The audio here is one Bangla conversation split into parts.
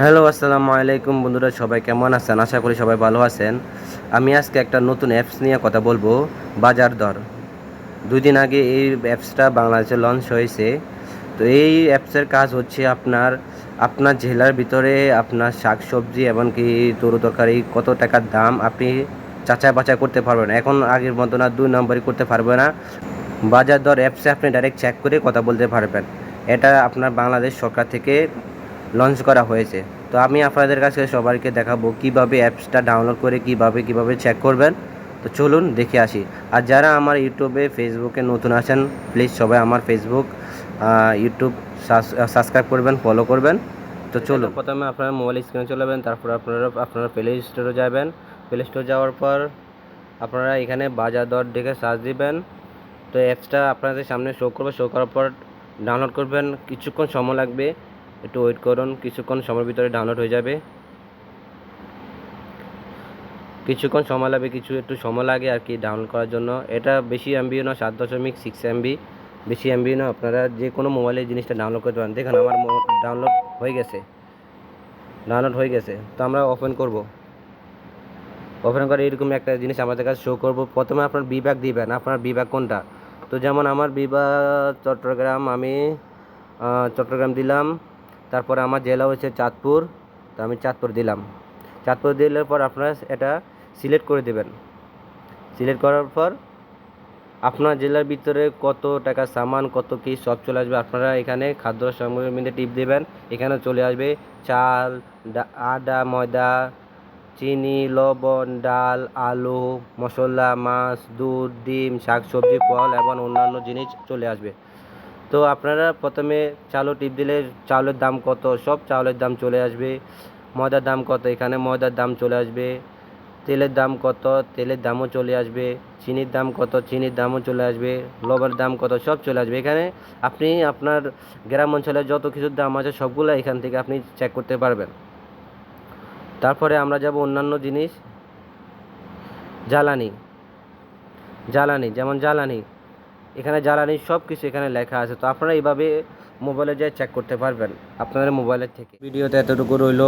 হ্যালো, আসসালামু আলাইকুম বন্ধুরা, সবাই কেমন আছেন? আশা করি সবাই ভালো আছেন। আমি আজকে একটা নতুন অ্যাপস নিয়ে কথা বলব, বাজার দর। দুই দিন আগে এই অ্যাপসটা বাংলাদেশে লঞ্চ হয়েছে। তো এই অ্যাপসের কাজ হচ্ছে আপনার আপনার জেলার ভিতরে আপনার শাক শাকসবজি এমনকি তরু তরকারি কত টাকার দাম আপনি যাচাই বাছাই করতে পারবেন এখন আগের মতো না, দুই নম্বরই করতে পারবে না। বাজার দর অ্যাপসে আপনি ডাইরেক্ট চেক করে কথা বলতে পারবেন। এটা আপনার বাংলাদেশ সরকার থেকে লঞ্চ করা হয়েছে। তো আমি আপনাদের কাছে সবাইকে দেখাবো কীভাবে অ্যাপসটা ডাউনলোড করে কীভাবে কীভাবে চেক করবেন। তো চলুন দেখে আসি। আর যারা আমার ইউটিউবে ফেসবুকে নতুন আছেন প্লিজ সবাই আমার ফেসবুক ইউটিউব সাবস্ক্রাইব করবেন ফলো করবেন। তো চলুন। প্রথমে আপনারা মোবাইল স্ক্রিনে চলে যাবেন তারপর আপনারা আপনারা প্লে স্টোরে যাবেন। প্লে স্টোর যাওয়ার পর আপনারা এখানে বাজার দর দেখে সার্চ দিবেন। তো অ্যাপসটা আপনাদের সামনে শো করবে শো করার পর ডাউনলোড করবেন। কিছুক্ষণ সময় লাগবে। একটু ওয়েট করুন, কিছুক্ষণ সময়ের ভিতরে ডাউনলোড হয়ে যাবে। কিছুক্ষণ সময় লাগবে, কিছু একটু সময় লাগে আর কি ডাউনলোড করার জন্য। এটা বেশি এমবিও না সাত দশমিক সিক্স এমবি বেশি এমবি না আপনারা যে কোনো মোবাইলে জিনিসটা ডাউনলোড করতে পারেন। দেখুন, আমার ডাউনলোড হয়ে গেছে। ডাউনলোড হয়ে গেছে। তো আমরা ওপেন করব। ওপেন করে এরকম একটা জিনিস আমাদের কাছে শো করব। প্রথমে আপনার বিভাগ দিবেন। আপনার বিভাগ কোনটা? তো যেমন আমার বিভাগ চট্টগ্রাম, আমি চট্টগ্রাম দিলাম। তারপরে আমার জেলা হচ্ছে চাঁদপুর, তো আমি চাঁদপুর দিলাম। চাঁদপুর দিলে পর আপনারা এটা সিলেক্ট করে দেবেন। সিলেক্ট করার পর আপনার জেলার ভিতরে কত টাকা সামান, কত কী সব চলে আসবে। আপনারা এখানে খাদ্য সামগ্রীর মধ্যে টিপ দেবেন। এখানে চলে আসবে চাল আদা, ময়দা, চিনি, লবণ, ডাল, আলু, মশলা, মাছ, দুধ, ডিম শাকসবজি ফল এবং অন্যান্য জিনিস চলে আসবে। তো আপনারা প্রথমে চালও টিপ দিলে চাউলের দাম কত? সব চাউলের দাম চলে আসবে। ময়দার দাম কত? এখানে ময়দার দাম চলে আসবে। তেলের দাম কত? তেলের দামও চলে আসবে। চিনির দাম কত? চিনির দামও চলে আসবে। লবণের দাম কত? সব চলে আসবে। এখানে আপনি আপনার গ্রাম অঞ্চলে যত কিছুর দাম আছে সবগুলো এখান থেকে আপনি চেক করতে পারবেন। তারপরে আমরা যাব অন্যান্য জিনিস। জ্বালানি। জ্বালানি, যেমন জ্বালানি। এখানে জ্বালানি সব কিছু এখানে লেখা আছে, তো আপনারা এইভাবে মোবাইলে যাই চেক করতে পারবেন আপনাদের মোবাইলের থেকে। ভিডিওতে এতটুকু রইল।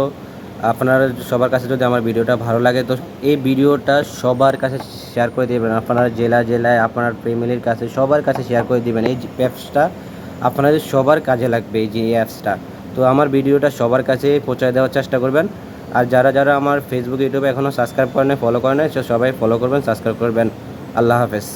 আপনারা সবার কাছে যদি আমার ভিডিওটা ভালো লাগে, তো এই ভিডিওটা সবার কাছে শেয়ার করে দেবেন। আপনারা জেলা জেলায়, আপনার ফ্যামিলির কাছে সবার কাছে শেয়ার করে দিবেন। এই অ্যাপসটা আপনাদের সবার কাজে লাগবে, এই যে এই অ্যাপসটা তো আমার ভিডিওটা সবার কাছে পৌঁছে দেওয়ার চেষ্টা করবেন। আর যারা যারা আমার ফেসবুক ইউটিউবে এখনও সাবস্ক্রাইব করেন ফলো করেন সবাই ফলো করবেন সাবস্ক্রাইব করবেন। আল্লাহ হাফেজ।